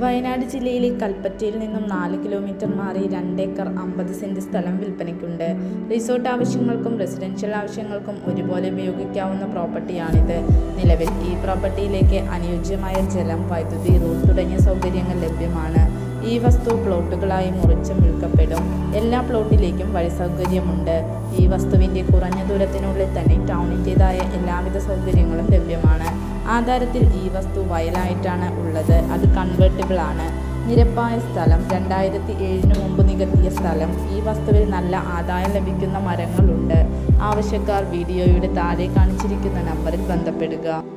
വയനാട് ജില്ലയിലെ കൽപ്പറ്റയിൽ നിന്നും നാല് കിലോമീറ്റർ മാറി രണ്ടേക്കർ അമ്പത് സെന്റ് സ്ഥലം വിൽപ്പനയ്ക്കുണ്ട്. റിസോർട്ട് ആവശ്യങ്ങൾക്കും റെസിഡൻഷ്യൽ ആവശ്യങ്ങൾക്കും ഒരുപോലെ ഉപയോഗിക്കാവുന്ന പ്രോപ്പർട്ടിയാണിത് നിലവിൽ ഈ പ്രോപ്പർട്ടിയിലേക്ക് അനുയോജ്യമായ ജലം വൈദ്യുതി റോഡ് തുടങ്ങിയ സൗകര്യങ്ങൾ ലഭ്യമാണ്. ഈ വസ്തു പ്ലോട്ടുകളായി മുറിച്ചും വിൽക്കപ്പെടും. എല്ലാ പ്ലോട്ടിലേക്കും വഴി സൗകര്യമുണ്ട്. ഈ വസ്തുവിന്റെ കുറഞ്ഞ ദൂരത്തിനുള്ളിൽ തന്നെ ടൗണിന്റെതായ എല്ലാവിധ സൗകര്യങ്ങളും ആധാരത്തിൽ ഈ വസ്തു വയലായിട്ടാണ് ഉള്ളത്. അത് കൺവേർട്ടബിൾ ആണ്. നിരപ്പായ സ്ഥലം. രണ്ടായിരത്തി ഏഴിന് മുമ്പ് നികത്തിയ സ്ഥലം. ഈ വസ്തുവിൽ നല്ല ആദായം ലഭിക്കുന്ന മരങ്ങളുണ്ട്. ആവശ്യക്കാർ വീഡിയോയുടെ താഴെ കാണിച്ചിരിക്കുന്ന നമ്പറിൽ ബന്ധപ്പെടുക.